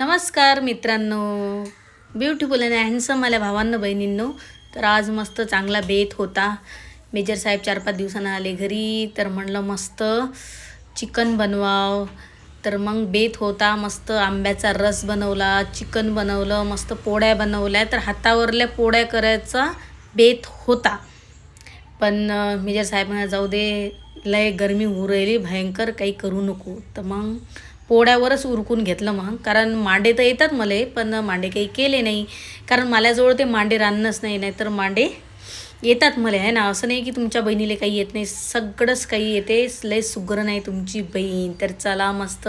नमस्कार मित्रांनो. ब्युटिफुल आणि हँडसम आल्या भावांनो बहिणींनो. तर आज मस्त चांगला बेत होता. मेजर साहेब चार पाच दिवसानं आले घरी तर म्हणलं मस्त चिकन बनवाव. तर मग बेत होता मस्त आंब्याचा रस बनवला चिकन बनवलं मस्त पोळ्या बनवल्या. तर हातावरल्या पोळ्या करायचा बेत होता. पण मेजर साहेब म्हणा जाऊ दे लय गरमी होऊ राहिली भयंकर काही करू नको. तर मग पोळ्यावरच उरकून घेतलं मग. कारण मांडे तर येतात मला पण मांडे काही केले नाही. कारण माझ्याजवळ ते मांडे रांधणंच नाही नाहीतर मांडे येतात मला आहे ना? असं नाही की तुमच्या बहिणीला काही येत नाही. सगळंच काही येते. लय सुग्र नाही तुमची बहीण. तर चला मस्त.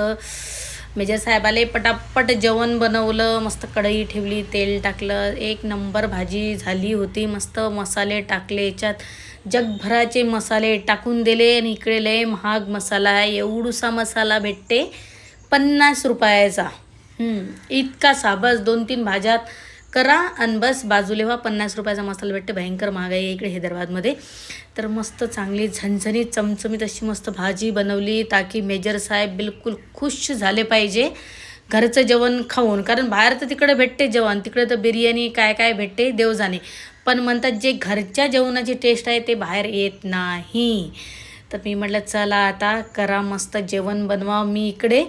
मेजर साहेबाले पटापट जेवण बनवलं मस्त कढई ठेवली तेल टाकलं. एक नंबर भाजी झाली होती. मस्त मसाले टाकले याच्यात. जगभराचे मसाले टाकून दिले आणि इकडे लय महाग मसाला आहे. एवढूसा मसाला भेटते. पन्नास रुपयाचा. इतका साबस दोन तीन भाज्यात करा आणि बस बाजूले व्हा पन्नास रुपयाचा मसाला भेटते भयंकर महागाई आहे इकडे हैदराबादमध्ये. तर मस्त चांगली झणझणीत चमचमीत अशी मस्त भाजी बनवली. ताकी मेजर साहेब बिलकुल खुश झाले पाहिजे. घरचं जेवण खाऊन. कारण बाहेर तर तिकडे भेटते जेवण. तिकडे तर बिर्याणी काय काय भेटते देवजाने. पण म्हणतात जे घरच्या जेवणाची टेस्ट आहे ते बाहेर येत नाही. तर मी म्हटलं चला आता करा मस्त जेवण बनवा मी इकडे.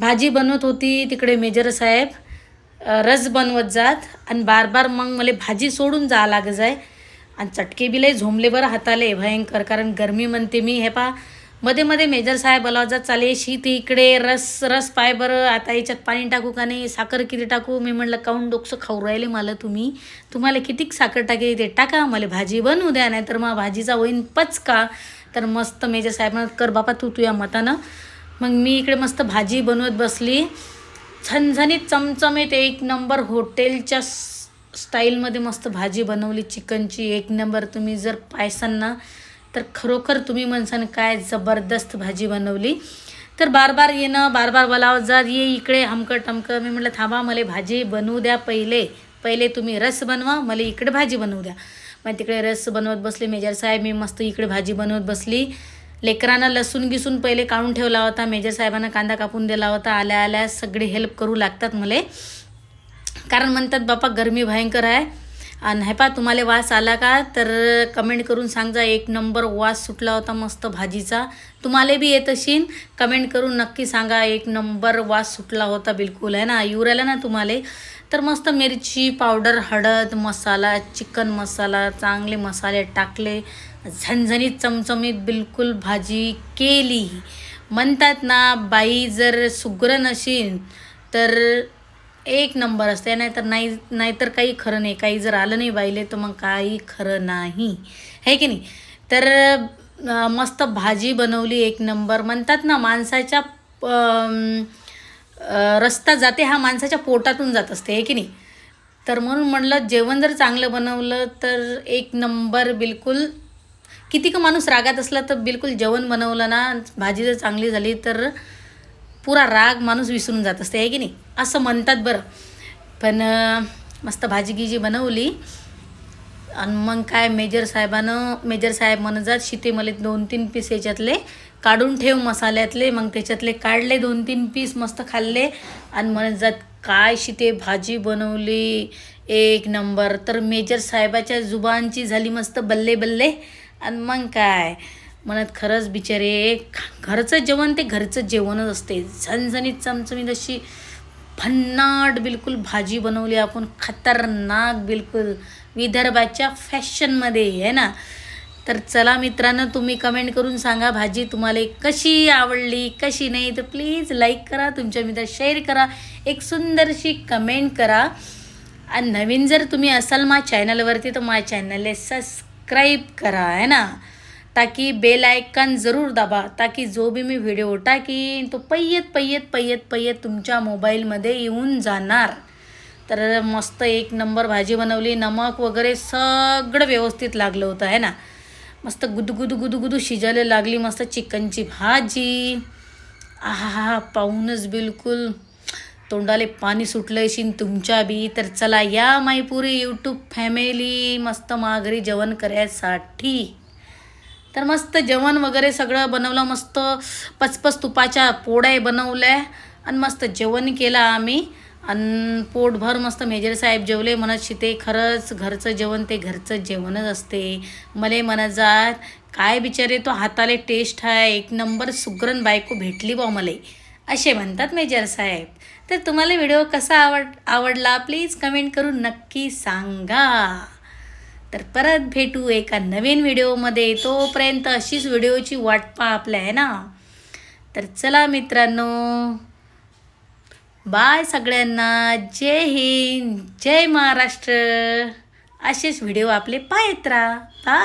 भाजी बनवत होती तिकडे मेजर साहेब. रस बनवत जात आणि बार बार मग मला भाजी सोडून जा लाग जाय. आणि चटके बी लई झोंबले बरं हाताले भयंकर. कारण गरमी म्हणते मी हे पा मध्ये मध्ये मेजर साहेब बोलावत जात चाले शीत इकडे रस रस पाय बरं आता याच्यात पाणी टाकू का नाही साखर किती टाकू? मी म्हटलं काऊन डोकसं खाऊ राहिले मला तुम्ही? तुम्हाला कितीक साखर टाके ते टाका मला भाजी बनवू द्या नाही तर मग भाजीचा होईन पचका. तर मस्त मेजर साहेब म्हणत, कर बापा तू तुझ्या मतानं. मग मी इकडे मस्त भाजी बनवत बसली. झणझणीत चमचमीत एक नंबर हॉटेलच्या स्टाईलमध्ये मस्त भाजी बनवली चिकनची. एक नंबर तुम्ही जर पायसान ना तर खरोखर तुम्ही म्हणसान काय जबरदस्त भाजी बनवली. तर बार बार येणं बार बार बोलावं जर ये इकडे हमकं टमकं मी म्हटलं थांबा मला भाजी बनवू द्या पहिले. पहिले तुम्ही रस बनवा मला इकडे भाजी बनवू द्या. मग तिकडे रस बनवत बसले मेजर साहेब. मी मस्त इकडे भाजी बनवत बसली. लेकरांना लसूण गिसून पहिले काढून ठेवला होता मेजर साहेबांना कांदा कापून दिला होता आल्या आल्या सगळे हेल्प करू लागतात मले. कारण म्हणतात बापा गरमी भयंकर आहे. आणि हे पा तुम्हाला वास आला का? तर कमेंट करून सांगा एक नंबर वास सुटला होता मस्त भाजीचा. तुम्हाला बी येत असेल कमेंट करून नक्की सांगा एक नंबर वास सुटला होता बिलकुल आहे ना? येऊ राहिला ना तुम्हाला. तर मस्त मिरची पावडर हळद मसाला चिकन मसाला चांगले मसाले टाकले. झणझणीत चमचमीत बिलकुल भाजी केली. म्हणतात ना बाई जर सुग्र नशील तर एक नंबर असते. नाहीतर नाही नाहीतर काही खरं नाही. काही जर आलं नाही बाईले तर मग काही खरं नाही. हे की नाही? तर मस्त भाजी बनवली एक नंबर. म्हणतात ना माणसाच्या रस्ता जाते हा माणसाच्या पोटातून जात असते. हे की नाही? तर म्हणून म्हणलं जेवण जर चांगलं बनवलं तर एक नंबर बिलकुल. किती का माणूस रागात असला तर बिलकुल जेवण बनवलं ना भाजी जर चांगली झाली तर पुरा राग माणूस विसरून जात असते आहे की नाही? असं म्हणतात बरं. पण मस्त भाजी गिजी बनवली. आणि मग काय मेजर साहेबानं मेजर साहेब म्हणत जात शिते मला दोन तीन पीस याच्यातले काढून ठेव मसाल्यातले मग त्याच्यातले काढले दोन तीन पीस मस्त खाल्ले. आणि म्हणत जात काय शिते भाजी बनवली एक नंबर. तर मेजर साहेबाच्या जुबानची झाली मस्त बल्ले बल्ले. आणि मग काय म्हणत खरंच बिचारे घरचं जेवण ते घरचं जेवणच असते. झणझणीत चमचमीत अशी भन्नाट बिलकुल भाजी बनवली आपण खतरनाक बिलकुल. विदर्भाच्या फॅशनमध्ये आहे ना? तर चला मित्रांनो तुम्ही कमेंट करून सांगा भाजी तुम्हाला कशी आवडली कशी नाही तर प्लीज लाईक करा तुमच्या मित्रात शेअर करा. एक सुंदरशी कमेंट करा. आणि नवीन जर तुम्ही असाल मा चॅनलवरती तर माझ्या चॅनलला सबस्क्राईब करा आहे ना? ताकि बेल आयकन ज़रूर दाबा ताकि जो भी मी व्हिडिओ टाकीन तो पय्यत पय्यत पय्यत पय्यत तुमच्या मोबाईलमध्ये येऊन जाणार. तर मस्त एक नंबर भाजी बनवली नमक वगैरे सगळं व्यवस्थित लागलं होतं आहे ना? मस्त गुदगुद गुदगुदू शिजायला लागली मस्त चिकनची भाजी. आहा पाहूनच बिलकुल तोंडाले पाणी सुटलं असेल तुमच्या बी. तर चला या माई पुरी यूट्यूब फॅमिली मस्त माघारी जेवण करायसाठी तर मस्त जेवण वगैरे सगळं बनवलं मस्त पचपच तुपाच्या पोळ्या बनवल्या आणि मस्त जेवण केलं आम्ही. आणि पोटभर मस्त मेजर साहेब जेवले म्हणत शिते खरंच घरचं जेवण ते घरचं जेवणच असते. मले म्हणत जात काय बिचारे तो हाताले टेस्ट आहे एक नंबर सुग्रण बायको भेटली बा मले. असे म्हणतात मेजर साहेब. तर तुम्हाला व्हिडिओ कसा आवड आवडला प्लीज कमेंट करून नक्की सांगा. तर परत भेटू एका नवीन व्हिडिओमध्ये. तोपर्यंत अशीच व्हिडिओची वाट पा आपल्या आहे ना? तर चला मित्रांनो बाय सगळ्यांना. जय हिंद जय महाराष्ट्र. असेच व्हिडिओ आपले पाहत राहा. बाय